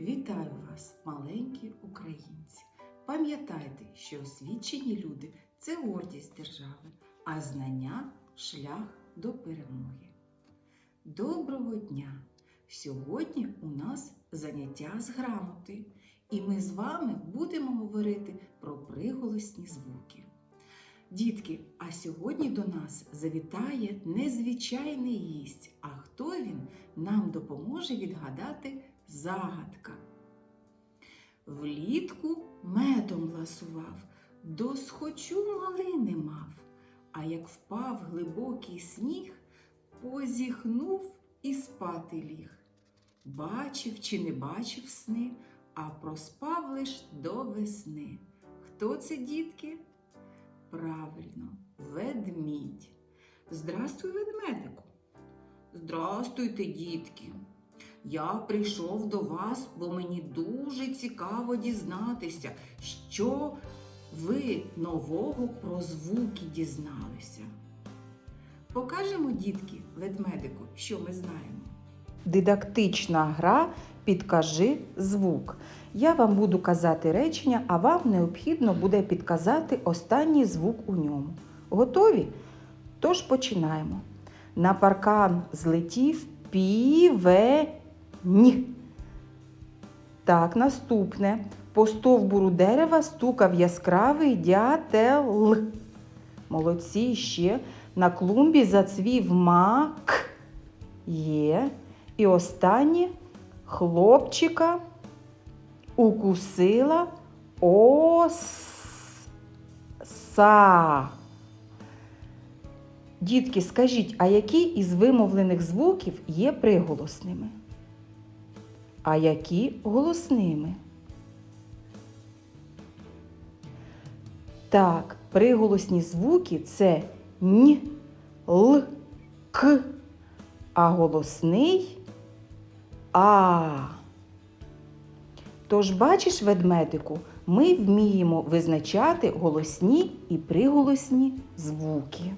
Вітаю вас, маленькі українці! Пам'ятайте, що освічені люди це гордість держави, а знання шлях до перемоги. Доброго дня! Сьогодні у нас заняття з грамоти, і ми з вами будемо говорити про приголосні звуки. Дітки, а сьогодні до нас завітає незвичайний гість. А хто він нам допоможе відгадати загадка. Влітку медом ласував, досхочу малини мав, а як впав глибокий сніг, позіхнув і спати ліг. Бачив чи не бачив сни, а проспав лиш до весни. Хто це, дітки? Правильно, ведмідь. Здрастуй, ведмедику. Здрастуйте, дітки. Я прийшов до вас, бо мені дуже цікаво дізнатися, що ви нового про звуки дізналися. Покажемо, дітки, ведмедику, що ми знаємо. Дидактична гра Підкажи звук. Я вам буду казати речення, а вам необхідно буде підказати останній звук у ньому. Готові? Тож починаємо. На паркан злетів півень. Так, наступне. По стовбуру дерева стукав яскравий дятел. Молодці ще. На клумбі зацвів мак. Є. І останнє хлопчика укусила оса. Дітки, скажіть, а які із вимовлених звуків є приголосними? А які голосними? Так, приголосні звуки це н, л, к, а голосний а. Тож, бачиш, ведмедику, ми вміємо визначати голосні і приголосні звуки.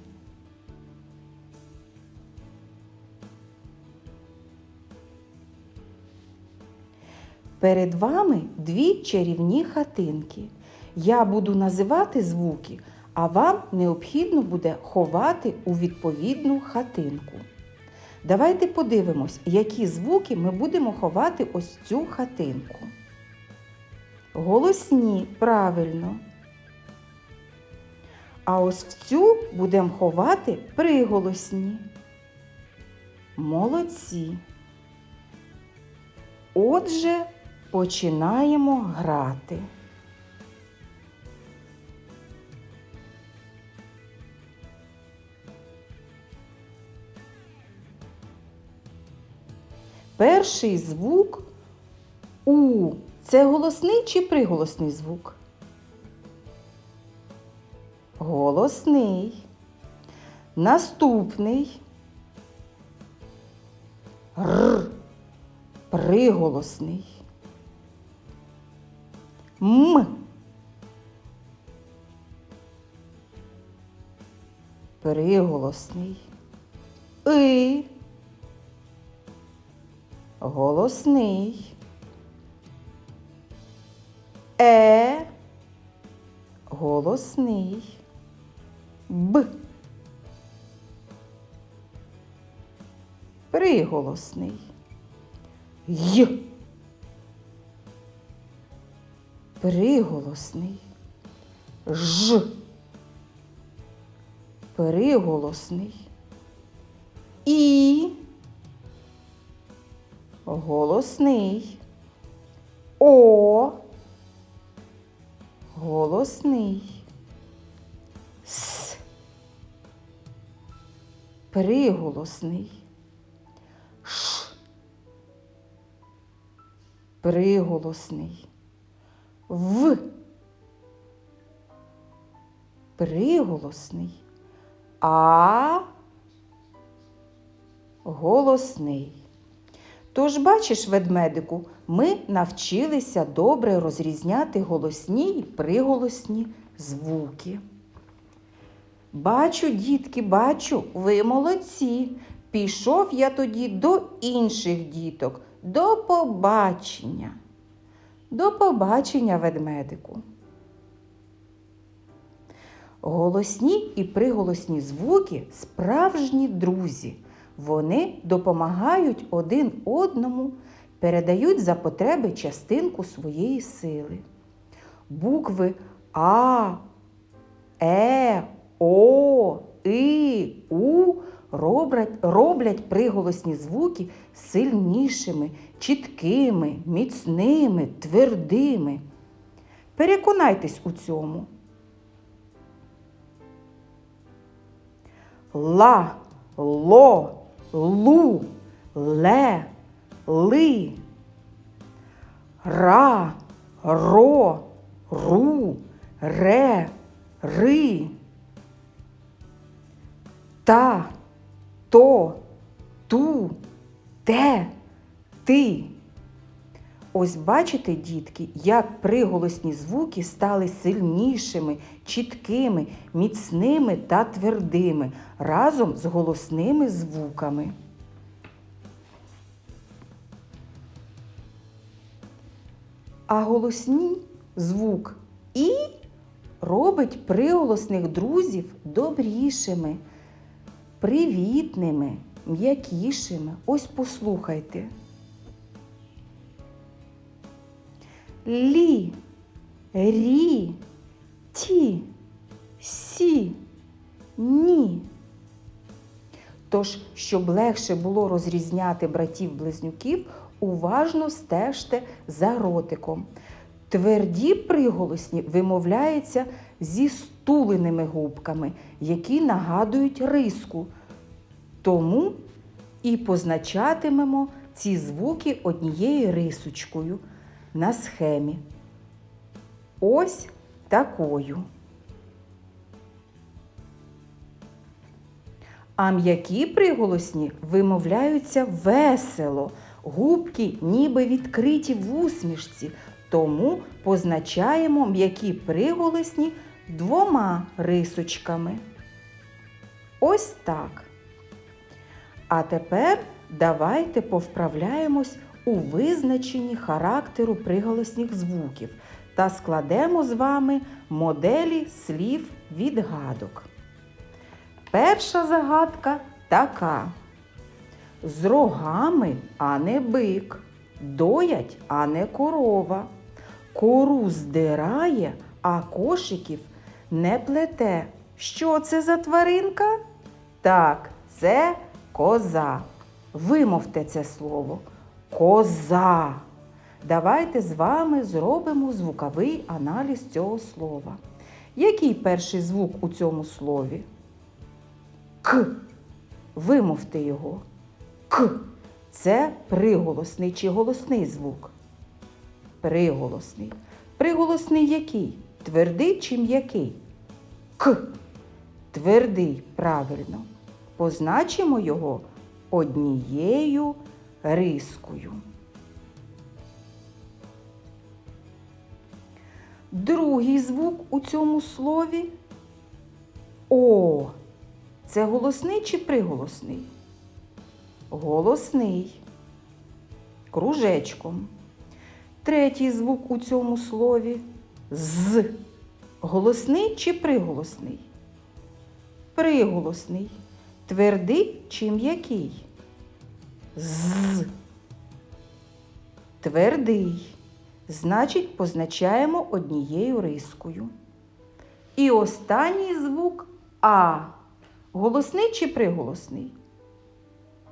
Перед вами дві чарівні хатинки. Я буду називати звуки, а вам необхідно буде ховати у відповідну хатинку. Давайте подивимось, які звуки ми будемо ховати ось цю хатинку. Голосні, правильно. А ось в цю будемо ховати приголосні. Молодці. Отже, починаємо грати. Перший звук У. Це голосний чи приголосний звук? Голосний. Наступний Р. Приголосний. М. Приголосний. И. Голосний. Е. Голосний. Б. Приголосний. Й. Приголосний. Ж. Приголосний. І. Голосний. О. Голосний. С. Приголосний. Приголосний. В. Приголосний. А. Голосний. Тож, бачиш, ведмедику, ми навчилися добре розрізняти голосні й приголосні звуки. Бачу, дітки, бачу, ви молодці. Пішов я тоді до інших діток. До побачення. До побачення, ведмедику. Голосні і приголосні звуки справжні друзі. Вони допомагають один одному, передають за потреби частинку своєї сили. Букви А, Е, О, И, У роблять, роблять приголосні звуки сильнішими, чіткими, міцними, твердими. Переконайтесь у цьому. Ла, ло, лу, ле, ли, ра, ро, ру, ре, ри, та, то, ту, те, ти. Ось бачите, дітки, як приголосні звуки стали сильнішими, чіткими, міцними та твердими разом з голосними звуками. А голосні звук І робить приголосних друзів добрішими, привітними, м'якішими. Ось послухайте. Лі, рі, ті, сі, ні. Тож, щоб легше було розрізняти братів-близнюків, уважно стежте за ротиком. Тверді приголосні вимовляються зі стуленими губками, які нагадують риску. Тому і позначатимемо ці звуки однією рисочкою на схемі. Ось такою. А м'які приголосні вимовляються весело, губки ніби відкриті в усмішці, тому позначаємо м'які приголосні двома рисочками. Ось так. А тепер давайте повправляємось у визначенні характеру приголосних звуків та складемо з вами моделі слів відгадок. Перша загадка така. З рогами, а не бик, доять, а не корова. Кору здирає, а кошиків не плете. Що це за тваринка? Так, це коза. Вимовте це слово. Коза. Давайте з вами зробимо звуковий аналіз цього слова. Який перший звук у цьому слові? К. Вимовте його. К. Це приголосний чи голосний звук. Приголосний. Приголосний який? Твердий чи м'який? К. Твердий, правильно. Позначимо його однією рискою. Другий звук у цьому слові О. Це голосний чи приголосний? Голосний. Кружечком. Третій звук у цьому слові з. Голосний чи приголосний? Приголосний. Твердий чи м'який? З. Твердий. Значить, позначаємо однією рискою. І останній звук А. Голосний чи приголосний?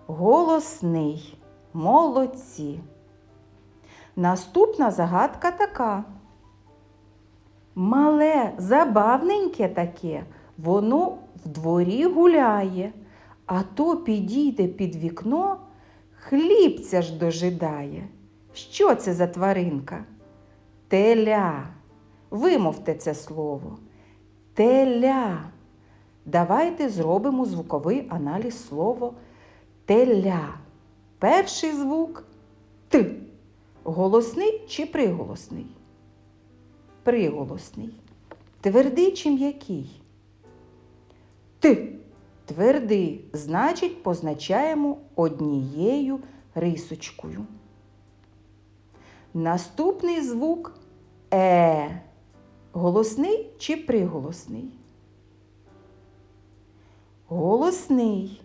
Голосний. Молодці. Наступна загадка така. Мале, забавненьке таке, воно в дворі гуляє, а то підійде під вікно, хлібця ж дожидає. Що це за тваринка? Теля. Вимовте це слово. Теля. Давайте зробимо звуковий аналіз слова теля. Перший звук Т. Голосний чи приголосний? Приголосний. Твердий чи м'який? Т. Твердий. Значить, позначаємо однією рисочкою. Наступний звук Е. Голосний чи приголосний? Голосний.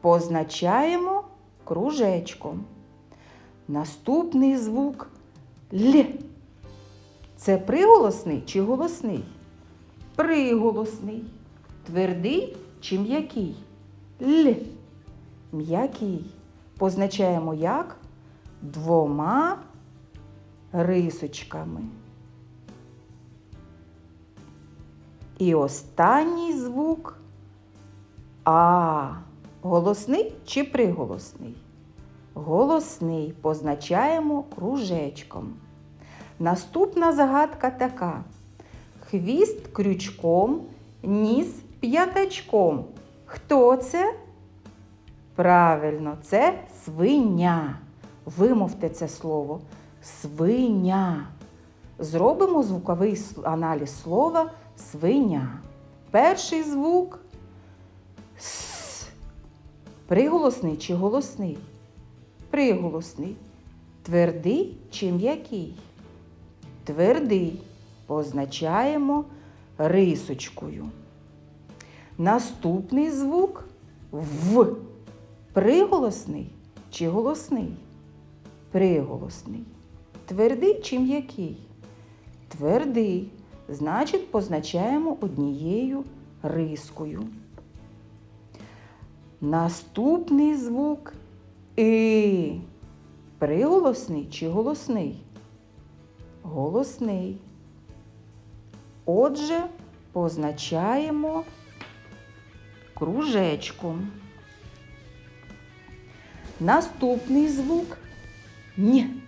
Позначаємо кружечком. Наступний звук Л. Це приголосний чи голосний? Приголосний. Твердий чи м'який? Л. М'який. Позначаємо як? Двома рисочками. І останній звук А. Голосний чи приголосний? Голосний позначаємо кружечком. Наступна загадка така: хвіст крючком, ніс п'ятачком. Хто це? Правильно, це свиня. Вимовте це слово. Свиня. Зробимо звуковий аналіз слова свиня. Перший звук С. Приголосний чи голосний? Приголосний. Твердий чи м'який? Твердий. Позначаємо рисочкою. Наступний звук В. Приголосний чи голосний? Приголосний. Твердий чи м'який? Твердий. Значить, позначаємо однією рискою. Наступний звук И. Приголосний чи голосний? Голосний. Отже, позначаємо кружечком. Наступний звук Н.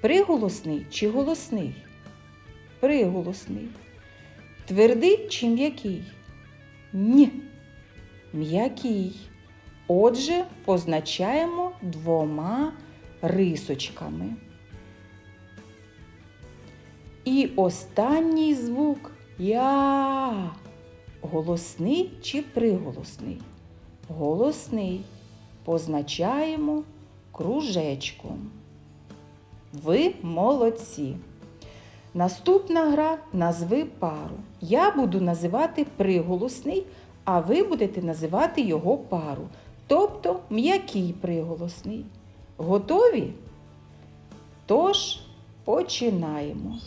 Приголосний чи голосний? Приголосний. Твердий чи м'який? Н. М'який. Отже, позначаємо двома рисочками. І останній звук Я. Голосний чи приголосний? Голосний. Позначаємо кружечком. Ви молодці. Наступна гра назви пару. Я буду називати приголосний, а ви будете називати його пару, тобто м'який приголосний. Готові? Тож починаємо.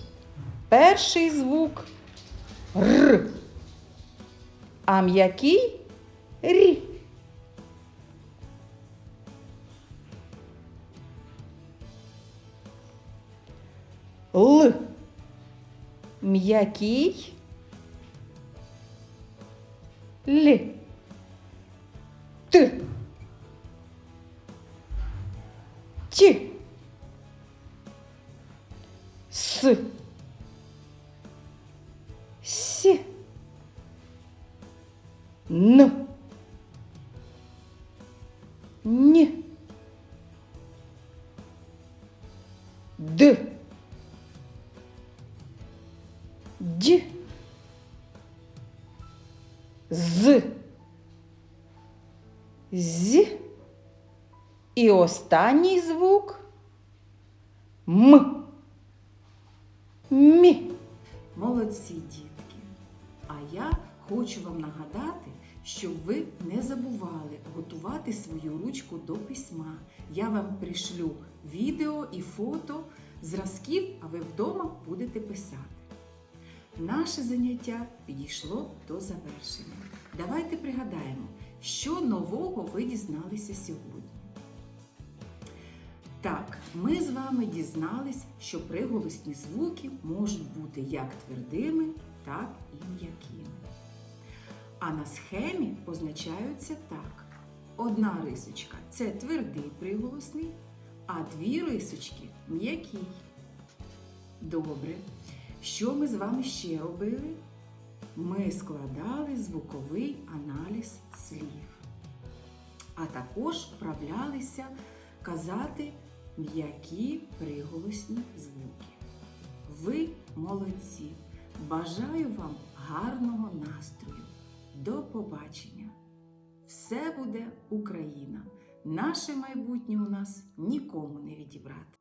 Перший звук Р. А м'який Р. Л. М'який. Л. Т. Т. С. С. Н. З. І останній звук М. Мі. Молодці, дітки! А я хочу вам нагадати, щоб ви не забували готувати свою ручку до письма. Я вам пришлю відео і фото зразків, а ви вдома будете писати. Наше заняття підійшло до завершення. Давайте пригадаємо, що нового ви дізналися сьогодні. Так, ми з вами дізнались, що приголосні звуки можуть бути як твердими, так і м'якими. А на схемі позначаються так. Одна рисочка це твердий приголосний, а дві рисочки м'який. Добре. Що ми з вами ще робили? Ми складали звуковий аналіз слів, а також вправлялися казати м'які приголосні звуки. Ви молодці! Бажаю вам гарного настрою! До побачення! Все буде Україна! Наше майбутнє у нас нікому не відібрати.